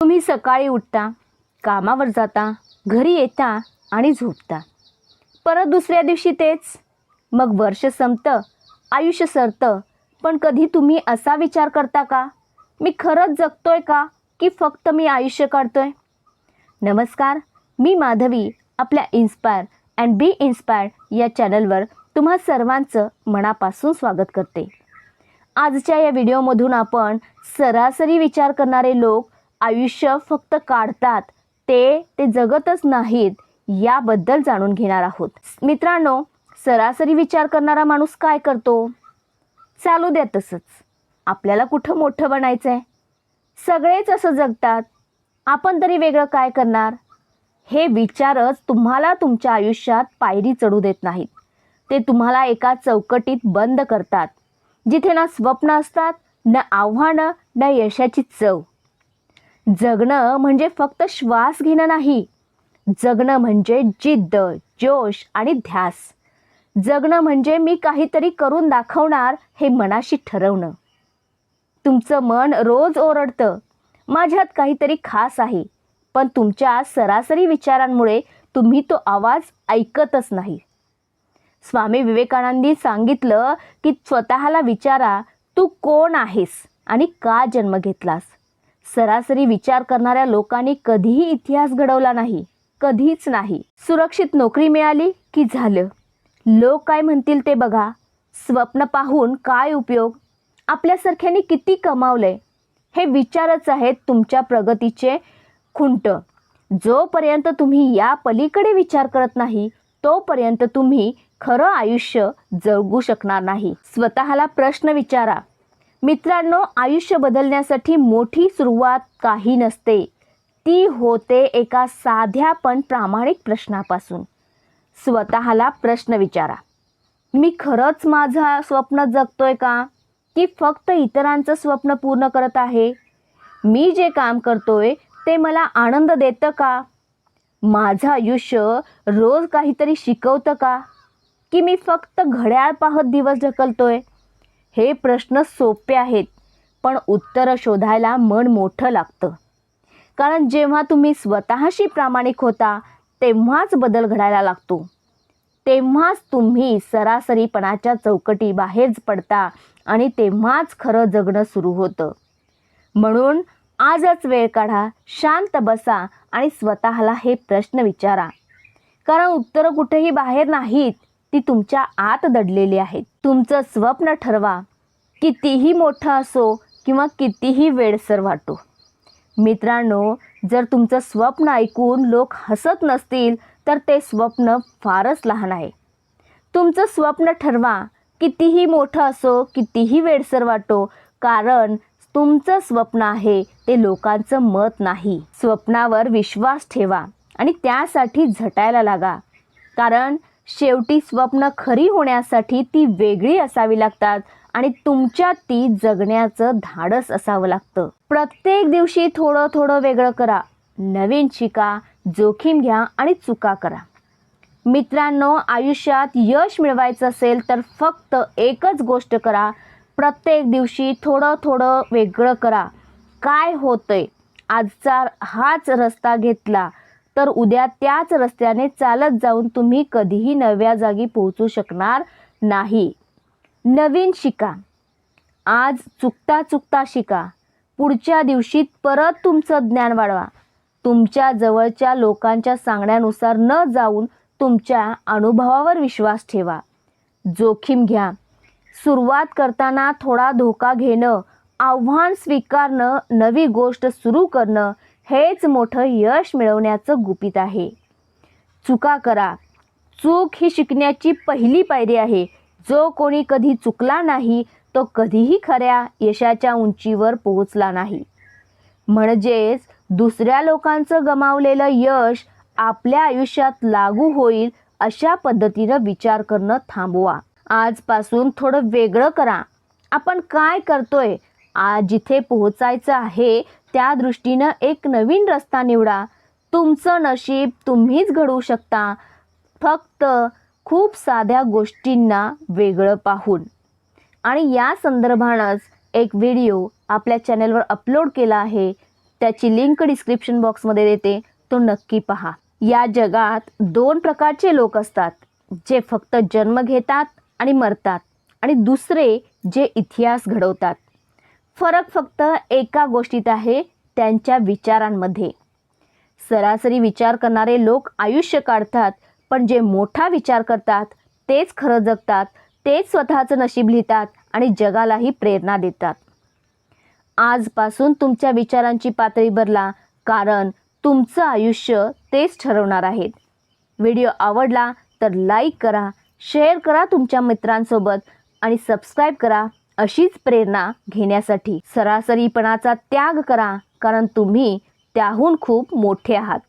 तुम्ही सकाळी उठता कामावर जाता घरी येता आणि झोपता. परत दुसऱ्या दिवशी तेच. मग वर्ष संपतं आयुष्य सरतं. पण कधी तुम्ही असा विचार करता का? मी खरंच जगतोय का? की फक्त मी आयुष्य काढतोय? नमस्कार मी माधवी आपल्या इन्स्पायर अँड बी इन्स्पायर्ड या चॅनलवर तुम्हा सर्वांचं मनापासून स्वागत करते. आजच्या या व्हिडिओमधून आपण सरासरी विचार करणारे लोक आयुष्य फक्त काढतात ते ते जगतच नाहीत याबद्दल जाणून घेणार आहोत. मित्रांनो सरासरी विचार करणारा माणूस काय करतो? चालू द्या तसंच. आपल्याला कुठं मोठं बनायचं आहे सगळेच असं जगतात. आपण तरी वेगळं काय करणार? हे विचारच तुम्हाला तुमच्या आयुष्यात पायरी चढू देत नाहीत. ते तुम्हाला एका चौकटीत बंद करतात. जिथे ना स्वप्न असतात न आव्हानं न यशाची चव. जगणं म्हणजे फक्त श्वास घेणं नाही. जगणं म्हणजे जिद्द जोश आणि ध्यास. जगणं म्हणजे मी काहीतरी करून दाखवणार हे मनाशी ठरवणं. तुमचं मन रोज ओरडतं. माझ्यात काहीतरी खास आहे पण तुमच्या सरासरी विचारांमुळे तुम्ही तो आवाज ऐकतच नाही. स्वामी विवेकानंदी सांगितलं की स्वतःला विचारा तू कोण आहेस आणि का जन्म घेतलास? सरासरी विचार करणाऱ्या लोकांनी कधीही इतिहास घडवला नाही कधीच नाही. सुरक्षित नोकरी मिळाली की झालं? लोक काय म्हणतील ते बघा. स्वप्न पाहून काय उपयोग? आपल्यासारख्यांनी किती कमावलंय? हे विचारच आहेत तुमच्या प्रगतीचे खुंट. जोपर्यंत तुम्ही या पलीकडे विचार करत नाही तोपर्यंत तुम्ही खरं आयुष्य जगू शकणार नाही. स्वतःला प्रश्न विचारा. मित्रांनो आयुष्य बदलण्यासाठी मोठी सुरुवात काही नसते. ती होते एका साध्या पण प्रामाणिक प्रश्नापासून. स्वतःला प्रश्न विचारा. मी खरंच माझं स्वप्न जगतोय का? की फक्त इतरांचं स्वप्न पूर्ण करत आहे? मी जे काम करतोय ते मला आनंद देतं का? माझं आयुष्य रोज काहीतरी शिकवतं का? की मी फक्त घड्याळ पाहत दिवस ढकलतोय? हे प्रश्न सोपे आहेत पण उत्तरं शोधायला मन मोठं लागतं. कारण जेव्हा तुम्ही स्वतःशी प्रामाणिक होता तेव्हाच बदल घडायला लागतो. तेव्हाच तुम्ही सरासरीपणाच्या चौकटी बाहेरच पडता आणि तेव्हाच खरं जगणं सुरू होतं. म्हणून आजच वेळ काढा शांत बसा आणि स्वतःला हे प्रश्न विचारा. कारण उत्तरं कुठेही बाहेर नाहीत. ती तुमच्या आत दडलेली आहेत तुमचं स्वप्न ठरवा. कितीही मोठं असो किंवा कितीही वेळसर वाटो. मित्रांनो जर तुमचं स्वप्न ऐकून लोक हसत नसतील तर ते स्वप्न फारच लहान आहे. तुमचं स्वप्न ठरवा. कितीही मोठं असो कितीही वेडसर वाटो कारण तुमचं स्वप्न आहे ते लोकांचं मत नाही. स्वप्नावर विश्वास ठेवा आणि त्यासाठी झटायला लागा. कारण शेवटी स्वप्न खरी होण्यासाठी ती वेगळी असावी लागतात आणि तुमच्या ती जगण्याचं धाडस असावं लागतं. प्रत्येक दिवशी थोडं थोडं वेगळं करा. नवीन शिका जोखीम घ्या आणि चुका करा. मित्रांनो आयुष्यात यश मिळवायचं असेल तर फक्त एकच गोष्ट करा. प्रत्येक दिवशी थोडं थोडं वेगळं करा. काय होतंय? आजचा हाच रस्ता घेतला. तर उद्या त्याच रस्त्याने चालत जाऊन तुम्ही कधीही नव्या जागी पोहोचू शकणार नाही. नवीन शिका. आज चुकता चुकता शिका. पुढच्या दिवशी परत तुमचं ज्ञान वाढवा. तुमच्या जवळच्या लोकांच्या सांगण्यानुसार न जाऊन तुमच्या अनुभवावर विश्वास ठेवा. जोखीम घ्या. सुरुवात करताना थोडा धोका घेणं आव्हान स्वीकारणं नवी गोष्ट सुरू करणं हेच मोठं यश मिळवण्याचं गुपित आहे. चुका करा. चूक ही शिकण्याची पहिली पायरी आहे. जो कोणी कधी चुकला नाही तो कधीही खऱ्या यशाच्या उंचीवर पोहोचला नाही. म्हणजेच दुसऱ्या लोकांचं गमावलेलं यश आपल्या आयुष्यात लागू होईल अशा पद्धतीनं विचार करणं थांबवा. आजपासून थोडं वेगळं करा. आपण काय करतोय? आज जिथे पोहोचायचं आहे त्या दृष्टीनं एक नवीन रस्ता निवडा. तुमचं नशीब तुम्हीच घडवू शकता. फक्त खूप साध्या गोष्टींना वेगळं पाहून. आणि या संदर्भानंच एक व्हिडिओ आपल्या चॅनलवर अपलोड केला आहे. त्याची लिंक डिस्क्रिप्शन बॉक्समध्ये देते. तो नक्की पहा. या जगात दोन प्रकारचे लोक असतात. जे फक्त जन्म घेतात आणि मरतात. आणि दुसरे जे इतिहास घडवतात. फरक फक्त एका गोष्टीत आहे त्यांच्या विचारांमध्ये. सरासरी विचार करणारे लोक आयुष्य काढतात पण जे मोठा विचार करतात तेच खरं जगतात तेच स्वतःचं नशीब लिहितात आणि जगालाही प्रेरणा देतात. आजपासून तुमच्या विचारांची पातळी बदला कारण तुमचं आयुष्य तेच ठरवणार आहेत व्हिडिओ आवडला तर लाईक करा शेअर करा तुमच्या मित्रांसोबत आणि सबस्क्राईब करा. अशीच प्रेरणा घेण्यासाठी सरासरीपणाचा त्याग करा कारण तुम्ही त्याहून खूप मोठे आहात.